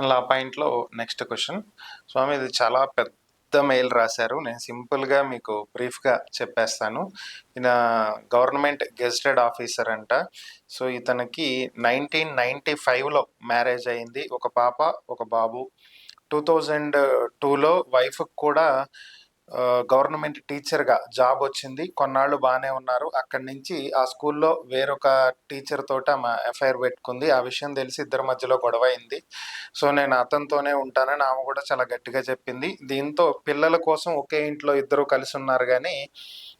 మళ్ళీ ఆ పాయింట్లో నెక్స్ట్ క్వశ్చన్. స్వామి ఇది చాలా పెద్ద మెయిల్ రాశారు. నేను సింపుల్గా మీకు బ్రీఫ్గా చెప్పేస్తాను. ఈయన గవర్నమెంట్ గెజిటెడ్ ఆఫీసర్ అంట. సో ఇతనికి నైన్టీన్ నైంటీ ఫైవ్లో మ్యారేజ్ అయింది. ఒక పాప ఒక బాబు. టూ థౌజండ్ టూలో వైఫ్ కూడా గవర్నమెంట్ టీచర్గా జాబ్ వచ్చింది. కొన్నాళ్ళు బాగానే ఉన్నారు. అక్కడి నుంచి ఆ స్కూల్లో వేరొక టీచర్ తోట మా ఎఫ్ఐఆర్ పెట్టుకుంది. ఆ విషయం తెలిసి ఇద్దరి మధ్యలో గొడవ అయింది. సో నేను అతనితోనే ఉంటానని ఆమె కూడా చాలా గట్టిగా చెప్పింది. దీంతో పిల్లల కోసం ఒకే ఇంట్లో ఇద్దరు కలిసి ఉన్నారు కానీ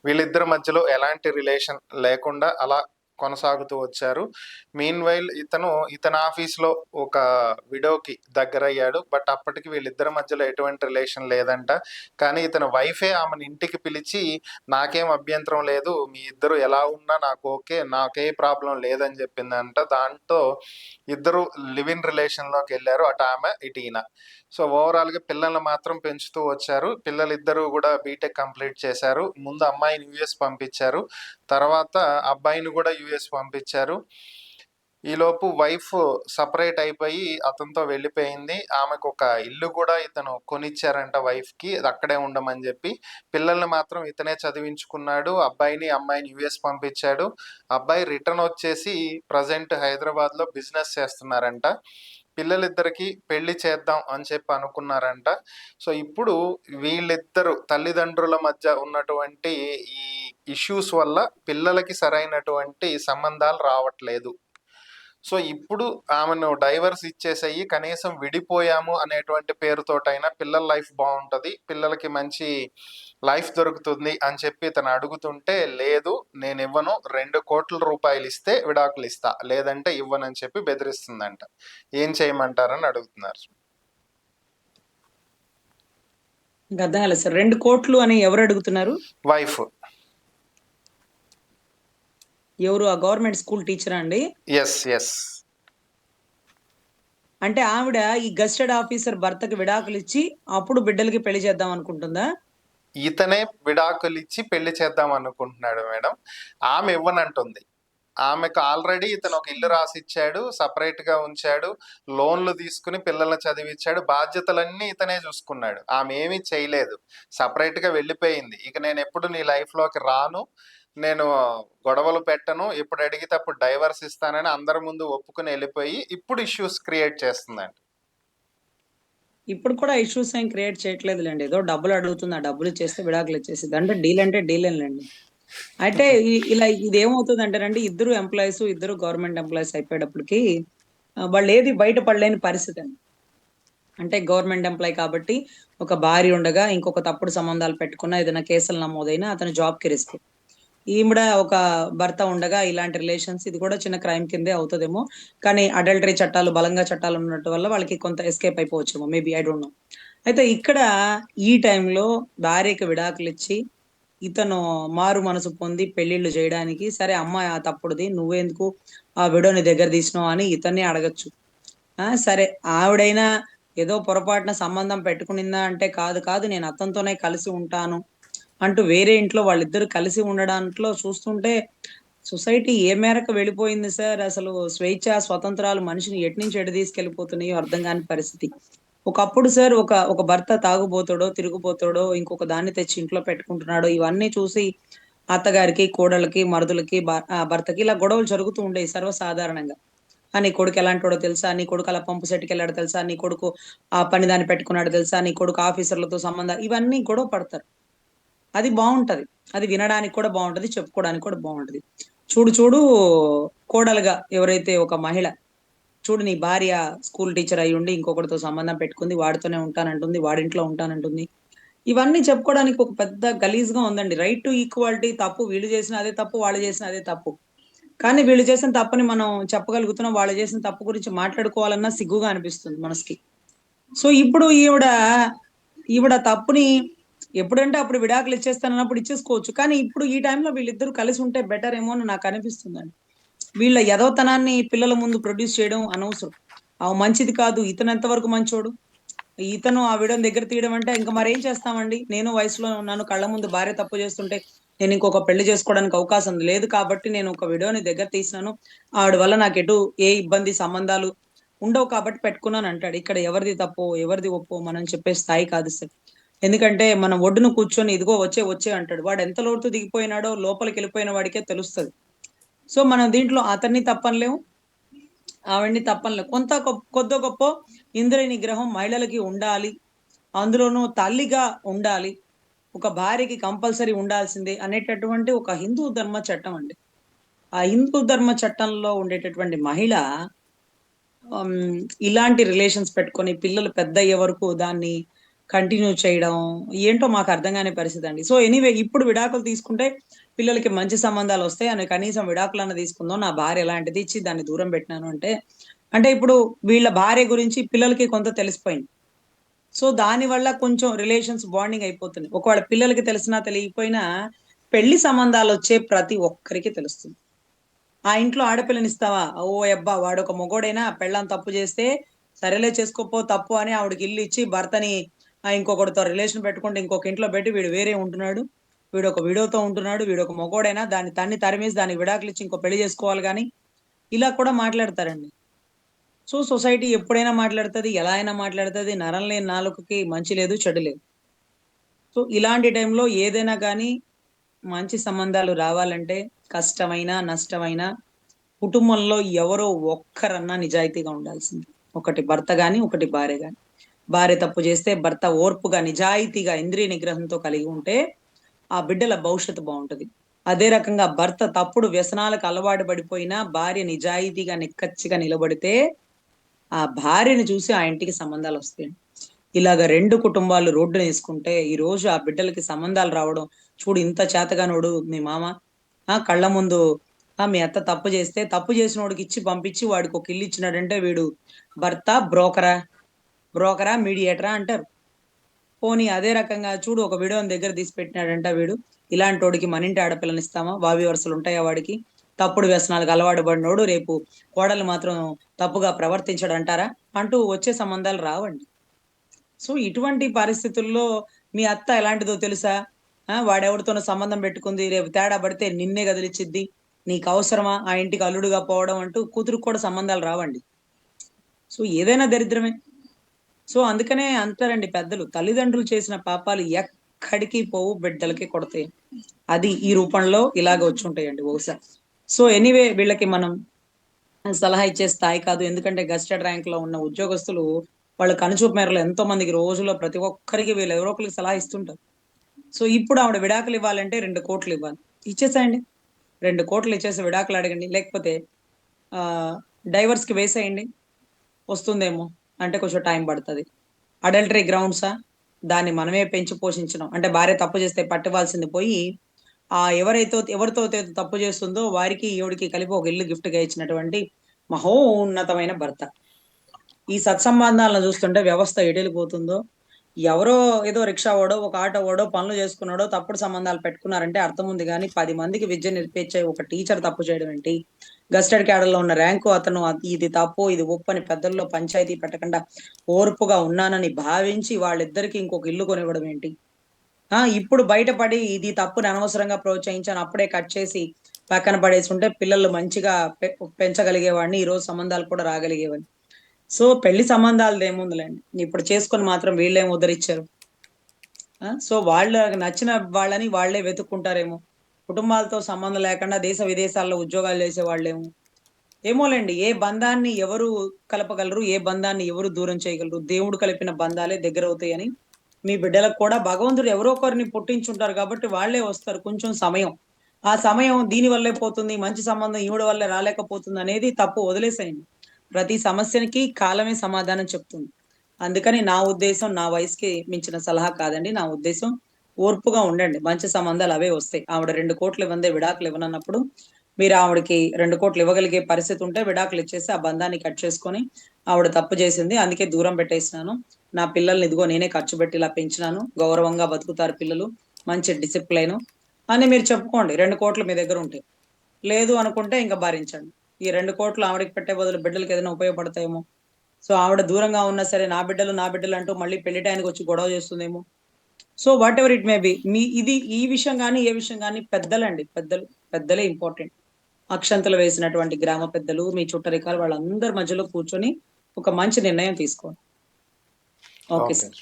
వీళ్ళిద్దరి మధ్యలో ఎలాంటి రిలేషన్ లేకుండా అలా కొనసాగుతూ వచ్చారు. మీన్ వైల్ ఇతను ఇతని ఆఫీస్లో ఒక విడోకి దగ్గర అయ్యాడు బట్ అప్పటికి వీళ్ళిద్దరి మధ్యలో ఎటువంటి రిలేషన్ లేదంట. కానీ ఇతని వైఫే ఆమెను ఇంటికి పిలిచి నాకేం అభ్యంతరం లేదు. మీ ఇద్దరు ఎలా ఉన్నా నాకు ఓకే నాకే ప్రాబ్లం లేదని చెప్పిందంట. దాంతో ఇద్దరు లివ్ ఇన్ రిలేషన్లోకి వెళ్ళారు. అటు ఆమె ఇటు ఈయన. సో ఓవరాల్గా పిల్లల్ని మాత్రం పెంచుతూ వచ్చారు. పిల్లలు ఇద్దరు కూడా బీటెక్ కంప్లీట్ చేశారు. ముందు అమ్మాయిని యుఎస్ పంపించారు. తర్వాత అబ్బాయిని కూడా యుఎస్ పంపించారు. ఈలోపు వైఫ్ సపరేట్ అయిపోయి అతనితో వెళ్ళిపోయింది. ఆమెకు ఒక ఇల్లు కూడా ఇతను కొనిచ్చారంట వైఫ్కి. అది అక్కడే ఉండమని చెప్పి పిల్లల్ని మాత్రం ఇతనే చదివించుకున్నాడు. అబ్బాయిని అమ్మాయిని యుఎస్ పంపించాడు. అబ్బాయి రిటర్న్ వచ్చేసి ప్రజెంట్ హైదరాబాద్లో బిజినెస్ చేస్తున్నారంట. పిల్లలిద్దరికి పెళ్ళి చేద్దాం అని చెప్పి అనుకున్నారంట. సో ఇప్పుడు వీళ్ళిద్దరు తల్లిదండ్రుల మధ్య ఉన్నటువంటి ఈ ఇష్యూస్ వల్ల పిల్లలకి సరైనటువంటి సంబంధాలు రావట్లేదు. సో ఇప్పుడు ఆమెను డైవర్స్ ఇచ్చేసేయి కనీసం విడిపోయాము అనేటువంటి పేరుతోటైనా పిల్లల లైఫ్ బాగుంటుంది పిల్లలకి మంచి లైఫ్ దొరుకుతుంది అని చెప్పి తను అడుగుతుంటే లేదు నేను ఇవ్వను రెండు కోట్ల రూపాయలు ఇస్తే విడాకులు ఇస్తా లేదంటే ఇవ్వనని చెప్పి బెదిరిస్తుందంట. ఏం చేయమంటారని అడుగుతున్నారు. కాలేదు సార్ రెండు కోట్లు అని ఎవరు అడుగుతున్నారు? వైఫ్. ఎవరు? ఆ గవర్నమెంట్ స్కూల్ టీచర్ అండి? ఎస్ ఎస్ అంటే ఆవిడ ఈ గస్టెడ్ ఆఫీసర్ భర్తకి విడాకులు ఇచ్చి అప్పుడు బిడ్డలకి పెళ్ళి చేద్దాం అనుకుంటుందా? ఇతనే విడాకులు ఇచ్చి పెళ్ళి చేద్దాం అనుకుంటున్నాడు మేడం. ఆమె ఇవ్వనంటుంది. ఆమెకు ఆల్రెడీ ఇతను ఒక ఇల్లు రాసిచ్చాడు సపరేట్గా ఉంచాడు లోన్లు తీసుకుని పిల్లల్ని చదివించాడు బాధ్యతలన్నీ ఇతనే చూసుకున్నాడు. ఆమె ఏమీ చేయలేదు. సపరేట్గా వెళ్ళిపోయింది. ఇక నేను ఎప్పుడు నీ లైఫ్లోకి రాను. నేను గొడవలు పెట్టను. ఇప్పుడు అడిగితే అప్పుడు డైవర్స్ ఇస్తానని అందరి ముందు ఒప్పుకుని వెళ్ళిపోయి ఇప్పుడు ఇష్యూస్ క్రియేట్ చేస్తుందండి. ఇప్పుడు కూడా ఇష్యూస్ ఏం క్రియేట్ చేయట్లేదులేండి. ఏదో డబ్బులు అడుగుతుంది. ఆ డబ్బులు చేస్తే విడాకులు ఇచ్చేసింది అంటే డీల్ అంటే డీల్ లేండి అయితే ఇలా ఇది ఏమవుతుంది అంటేనండి ఇద్దరు ఎంప్లాయీస్ ఇద్దరు గవర్నమెంట్ ఎంప్లాయీస్ అయిపోయేటప్పటికి వాళ్ళు ఏది బయటపడలేని పరిస్థితి అండి. అంటే గవర్నమెంట్ ఎంప్లాయ్ కాబట్టి ఒక భార్య ఉండగా ఇంకొక తప్పుడు సంబంధాలు పెట్టుకున్న ఏదైనా కేసులు నమోదైనా అతని జాబ్కి రిస్క్. ఈవిడ ఒక భర్త ఉండగా ఇలాంటి రిలేషన్స్ ఇది కూడా చిన్న క్రైమ్ కిందే అవుతుందేమో. కానీ అడల్టరీ చట్టాలు బలంగా చట్టాలు ఉన్నట్టు వల్ల వాళ్ళకి కొంత ఎస్కేప్ అయిపోవచ్చేమో. మేబీ ఐ డోంట్ నో అయితే ఇక్కడ ఈ టైంలో భార్యకి విడాకులు ఇచ్చి ఇతను మారు మనసు పొంది పెళ్ళిళ్ళు చేయడానికి సరే అమ్మాయి ఆ తప్పుడుది నువ్వెందుకు ఆ విడోని దగ్గర తీసినావు అని ఇతన్ని అడగచ్చు. సరే ఆవిడైనా ఏదో పొరపాటున సంబంధం పెట్టుకునిందా అంటే కాదు కాదు నేను అతనితోనే కలిసి ఉంటాను. అంటూ వేరే ఇంట్లో వాళ్ళిద్దరు కలిసి ఉండడాంట్లో చూస్తుంటే సొసైటీ ఏ మేరకు వెళ్ళిపోయింది సార్? అసలు స్వేచ్ఛ స్వతంత్రాలు మనిషిని ఎట్నుంచి ఎటు అర్థం కాని పరిస్థితి. ఒకప్పుడు సార్ ఒక ఒక భర్త తాగుబోతాడో తిరిగిపోతాడో ఇంకొక దాన్ని తెచ్చి ఇంట్లో పెట్టుకుంటున్నాడో ఇవన్నీ చూసి అత్తగారికి కోడలకి మరుదులకి ఆ భర్తకి ఇలా గొడవలు జరుగుతూ ఉండేవి సర్వసాధారణంగా. నీ కొడుకు ఎలాంటోడో తెలుసా? నీ కొడుకు అలా పంపు సెట్కి వెళ్ళాడో తెలుసా? నీ కొడుకు ఆ పని దాన్ని పెట్టుకున్నాడో తెలుసా? నీ కొడుకు ఆఫీసర్లతో సంబంధాలు ఇవన్నీ గొడవ పడతారు. అది బాగుంటది అది వినడానికి కూడా బాగుంటది చెప్పుకోవడానికి కూడా బాగుంటది చూడు చూడు కోడలుగా ఎవరైతే ఒక మహిళ చూడు నీ భార్య స్కూల్ టీచర్ అయి ఉండి ఇంకొకరితో సంబంధం పెట్టుకుంది వాడితోనే ఉంటానంటుంది వాడింట్లో ఉంటానంటుంది. ఇవన్నీ చెప్పుకోవడానికి ఒక పెద్ద గలీజ్గా ఉందండి. రైట్ టు ఈక్వాలిటీ తప్పు వీళ్ళు చేసిన అదే తప్పు వాళ్ళు చేసిన అదే తప్పు. కానీ వీళ్ళు చేసిన తప్పుని మనం చెప్పగలుగుతున్నాం వాళ్ళు చేసిన తప్పు గురించి మాట్లాడుకోవాలన్నా సిగ్గుగా అనిపిస్తుంది మనసుకి. సో ఇప్పుడు ఈవిడ ఈవిడ తప్పుని ఎప్పుడంటే అప్పుడు విడాకులు ఇచ్చేస్తానన్నప్పుడు ఇచ్చేసుకోవచ్చు. కానీ ఇప్పుడు ఈ టైంలో వీళ్ళిద్దరూ కలిసి ఉంటే బెటర్ ఏమో అని నాకు అనిపిస్తుందండి. వీళ్ళ యదవతనాన్ని పిల్లల ముందు ప్రొడ్యూస్ చేయడం అనవసరం. అవి మంచిది కాదు ఇతను ఎంతవరకు మంచోడు? ఇతను ఆ వీడియోని దగ్గర తీయడం అంటే ఇంకా మరేం చేస్తామండి? నేను వయసులో ఉన్నాను కళ్ళ ముందు భార్య తప్పు చేస్తుంటే నేను ఇంకొక పెళ్ళి చేసుకోవడానికి అవకాశం లేదు కాబట్టి నేను ఒక వీడియోని దగ్గర తీసినాను. ఆవిడ వల్ల నాకు ఎటు ఏ ఇబ్బంది సంబంధాలు ఉండవు కాబట్టి పెట్టుకున్నాను అంటాడు. ఇక్కడ ఎవరిది తప్పు ఎవరిది ఒప్పో మనం చెప్పే స్థాయి కాదు సార్. ఎందుకంటే మనం ఒడ్డును కూర్చొని ఇదిగో వచ్చే వచ్చే అంటాడు. వాడు ఎంత లోతు దిగిపోయినాడో లోపలికి వెళ్ళిపోయిన వాడికే తెలుస్తుంది. సో మనం దీంట్లో అతన్ని తప్పనలేము ఆవిడ్ని తప్పనలేము. కొంత కొద్ది గొప్ప ఇంద్రియ నిగ్రహం మహిళలకి ఉండాలి అందులోనూ తల్లిగా ఉండాలి ఒక భార్యకి కంపల్సరీ ఉండాల్సిందే అనేటటువంటి ఒక హిందూ ధర్మ చట్టం అండి. ఆ హిందూ ధర్మ చట్టంలో ఉండేటటువంటి మహిళ ఇలాంటి రిలేషన్స్ పెట్టుకొని పిల్లలు పెద్ద అయ్యే వరకు దాన్ని కంటిన్యూ చేయడం ఏంటో మాకు అర్థం కాని పరిస్థితి అండి. సో ఎనీవే ఇప్పుడు విడాకులు తీసుకుంటే పిల్లలకి మంచి సంబంధాలు వస్తాయి. అని కనీసం విడాకులన్న తీసుకుందాం. నా భార్య ఎలాంటిది ఇచ్చి దాన్ని దూరం పెట్టినాను అంటే అంటే ఇప్పుడు వీళ్ళ భార్య గురించి పిల్లలకి కొంత తెలిసిపోయింది. సో దాని వల్ల కొంచెం రిలేషన్స్ బాండింగ్ అయిపోతుంది. ఒకవేళ పిల్లలకి తెలిసినా తెలియకపోయినా పెళ్ళి సంబంధాలు వచ్చే ప్రతి ఒక్కరికి తెలుస్తుంది. ఆ ఇంట్లో ఆడపిల్లని ఇస్తావా? ఓ అబ్బా వాడు ఒక మొగోడైనా పెళ్ళాం తప్పు చేస్తే సరేలే చేసుకోపో తప్పు అని ఆవిడకి ఇల్లు ఇచ్చి భర్తని ఇంకొకటితో రిలేషన్ పెట్టుకుంటే ఇంకొక ఇంట్లో పెట్టి వీడు వేరే ఉంటున్నాడు. వీడు ఒక వీడియోతో ఉంటున్నాడు. వీడు ఒక మొగోడైనా దాన్ని తన్ని తరిమేసి దానికి విడాకులు ఇచ్చి ఇంకో పెళ్ళి చేసుకోవాలి కానీ ఇలా కూడా మాట్లాడతారండి. సో సొసైటీ ఎప్పుడైనా మాట్లాడుతుంది ఎలా అయినా మాట్లాడుతుంది. నరం లేని నాలుకకి మంచి లేదు చెడు లేదు. సో ఇలాంటి టైంలో ఏదైనా కానీ మంచి సంబంధాలు రావాలంటే కష్టమైన నష్టమైనా కుటుంబంలో ఎవరో ఒక్కరన్నా నిజాయితీగా ఉండాల్సింది. ఒకటి భర్త కానీ ఒకటి భార్య కానీ భార్య తప్పు చేస్తే భర్త ఓర్పుగా నిజాయితీగా ఇంద్రియ నిగ్రహంతో కలిగి ఉంటే ఆ బిడ్డల భవిష్యత్తు బాగుంటుంది. అదే రకంగా భర్త తప్పుడు వ్యసనాలకు అలవాటు పడిపోయినా భార్య నిజాయితీగా నిక్కచ్చిగా నిలబడితే ఆ భార్యని చూసి ఆ ఇంటికి సంబంధాలు వస్తాయి. ఇలాగ రెండు కుటుంబాలు రోడ్డున వేసుకుంటే ఈ రోజు ఆ బిడ్డలకి సంబంధాలు రావడం చూడు ఇంత చేతగానోడు మీ మామ ఆ కళ్ళ ముందు ఆ మీ అత్త తప్పు చేస్తే తప్పు చేసినోడికి ఇచ్చి పంపించి వాడికి ఒక ఇల్లు ఇచ్చినాడంటే వీడు భర్త బ్రోకరా బ్రోకరా మీడియేటరా అంటారు. పోనీ అదే రకంగా చూడు ఒక వీడియోని దగ్గర తీసి పెట్టినాడంట వీడు. ఇలాంటి వాడికి మన ఇంటి ఆడపిల్లని ఇస్తామా? వావి వరుసలు ఉంటాయా వాడికి? తప్పుడు వ్యసనాలకు అలవాటు పడినోడు రేపు కోడలు మాత్రం తప్పుగా ప్రవర్తించడు అంటారా అంటూ వచ్చే సంబంధాలు రావండి. సో ఇటువంటి పరిస్థితుల్లో మీ అత్త ఎలాంటిదో తెలుసా? వాడెవరితోనో సంబంధం పెట్టుకుంది రేపు తేడా పడితే నిన్నే కదిలిచ్చిద్ది. నీకు అవసరమా? ఆ ఇంటికి అల్లుడుగా పోవడం అంటూ కూతురుకు కూడా సంబంధాలు రావండి. సో ఏదైనా దరిద్రమే. సో అందుకనే అంటారండి పెద్దలు తల్లిదండ్రులు చేసిన పాపాలు ఎక్కడికి పోవు బిడ్డలకి కొడతాయి. అది ఈ రూపంలో ఇలాగ వచ్చి ఉంటాయండి బహుశా. సో ఎనీవే వీళ్ళకి మనం సలహా ఇచ్చే స్థాయి కాదు. ఎందుకంటే గస్టెడ్ ర్యాంక్లో ఉన్న ఉద్యోగస్తులు వాళ్ళ కనుచూపు మేరలో ఎంతో మందికి రోజులో ప్రతి ఒక్కరికి వీళ్ళు ఎవరో ఒకరికి సలహా ఇస్తుంటారు. సో ఇప్పుడు ఆవిడ విడాకులు ఇవ్వాలంటే రెండు కోట్లు ఇవ్వాలి. ఇచ్చేసేయండి. రెండు కోట్లు ఇచ్చేసి విడాకులు అడగండి. లేకపోతే డైవర్స్కి వేసేయండి. వస్తుందేమో. అంటే కొంచెం టైం పడుతుంది. అడల్టరీ గ్రౌండ్సా దాన్ని మనమే పెంచి పోషించడం అంటే భార్య తప్పు చేస్తే పట్టవలసింది పోయి ఆ ఎవరైతే ఎవరితో అయితే తప్పు చేస్తుందో వారికి ఈవిడికి కలిపి ఒక ఇల్లు గిఫ్ట్గా ఇచ్చినటువంటి మహోన్నతమైన భర్త. ఈ సత్సంబంధాలను చూస్తుంటే వ్యవస్థ ఎడలిపోతుందో ఎవరో ఏదో రిక్షా వాడో ఒక ఆటో వాడో పనులు చేసుకున్నాడో తప్పుడు సంబంధాలు పెట్టుకున్నారంటే అర్థం ఉంది కానీ పది మందికి విద్య నేర్పించే ఒక టీచర్ తప్పు చేయడం ఏంటి? గస్టెడ్ క్యాడర్లో ఉన్న ర్యాంకు అతను ఇది తప్పు ఇది ఒప్పని అని పెద్దల్లో పంచాయతీ పెట్టకుండా ఓర్పుగా ఉన్నానని భావించి వాళ్ళిద్దరికి ఇంకొక ఇల్లు కొనివ్వడం ఏంటి? ఆ ఇప్పుడు బయటపడి ఇది తప్పుని అనవసరంగా ప్రోత్సహించాను అప్పుడే కట్ చేసి పక్కన పడేసి ఉంటే పిల్లలు మంచిగా పె- పెంచగలిగేవాడిని ఈ రోజు సంబంధాలు కూడా రాగలిగేవాడిని. సో పెళ్ళి సంబంధాలు ఏముందిలేండి? ఇప్పుడు చేసుకొని మాత్రం వీళ్ళేం ఉద్ధరించారు? సో వాళ్ళకి నచ్చిన వాళ్ళని వాళ్ళే వెతుక్కుంటారేమో? కుటుంబాలతో సంబంధం లేకుండా దేశ విదేశాల్లో ఉద్యోగాలు చేసే వాళ్ళేమో ఏమోలేండి ఏ బంధాన్ని ఎవరు కలపగలరు ఏ బంధాన్ని ఎవరు దూరం చేయగలరు? దేవుడు కలిపిన బంధాలే దగ్గర అవుతాయని మీ బిడ్డలకు కూడా భగవంతుడు ఎవరో ఒకరిని పుట్టించుంటారు కాబట్టి వాళ్ళే వస్తారు కొంచెం సమయం. ఆ సమయం దీని వల్లే పోతుంది మంచి సంబంధం ఈవిడ వల్లే రాలేకపోతుంది అనేది తప్పు వదిలేసేయండి. ప్రతి సమస్యకి కాలమే సమాధానం చెప్తుంది. అందుకని నా ఉద్దేశం నా వయసుకి మించిన సలహా కాదండి. నా ఉద్దేశం ఓర్పుగా ఉండండి. మంచి సంబంధాలు అవే వస్తాయి. ఆవిడ రెండు కోట్లు ఇవ్వందే విడాకులు ఇవ్వనన్నప్పుడు మీరు ఆవిడకి రెండు కోట్లు ఇవ్వగలిగే పరిస్థితి ఉంటే విడాకులు ఇచ్చేసి ఆ బంధాన్ని కట్ చేసుకొని ఆవిడ తప్పు చేసింది. అందుకే దూరం పెట్టేసినాను. నా పిల్లల్ని ఇదిగో నేనే ఖర్చు పెట్టి ఇలా పెంచినాను. గౌరవంగా బతుకుతారు పిల్లలు. మంచి డిసిప్లైన్. అని మీరు చెప్పుకోండి. రెండు కోట్లు మీ దగ్గర ఉంటాయి లేదు అనుకుంటే ఇంకా భరించండి. ఈ రెండు కోట్లు ఆవిడకి పెట్టే బదులు బిడ్డలకి ఏదైనా ఉపయోగపడతాయేమో. సో ఆవిడ దూరంగా ఉన్నా సరే నా బిడ్డలు నా బిడ్డలు అంటూ మళ్ళీ పెళ్ళి టైంకి వచ్చి గొడవ చేస్తుందేమో. So whatever it may be మీ ఇది ఈ విషయం కానీ ఏ విషయం కానీ పెద్దలండి. పెద్దలు పెద్దలే ఇంపార్టెంట్ అక్షంతలు వేసినటువంటి గ్రామ పెద్దలు మీ చుట్టరికాలు వాళ్ళందరి మధ్యలో కూర్చొని ఒక మంచి నిర్ణయం తీసుకోండి. Okay okay sir.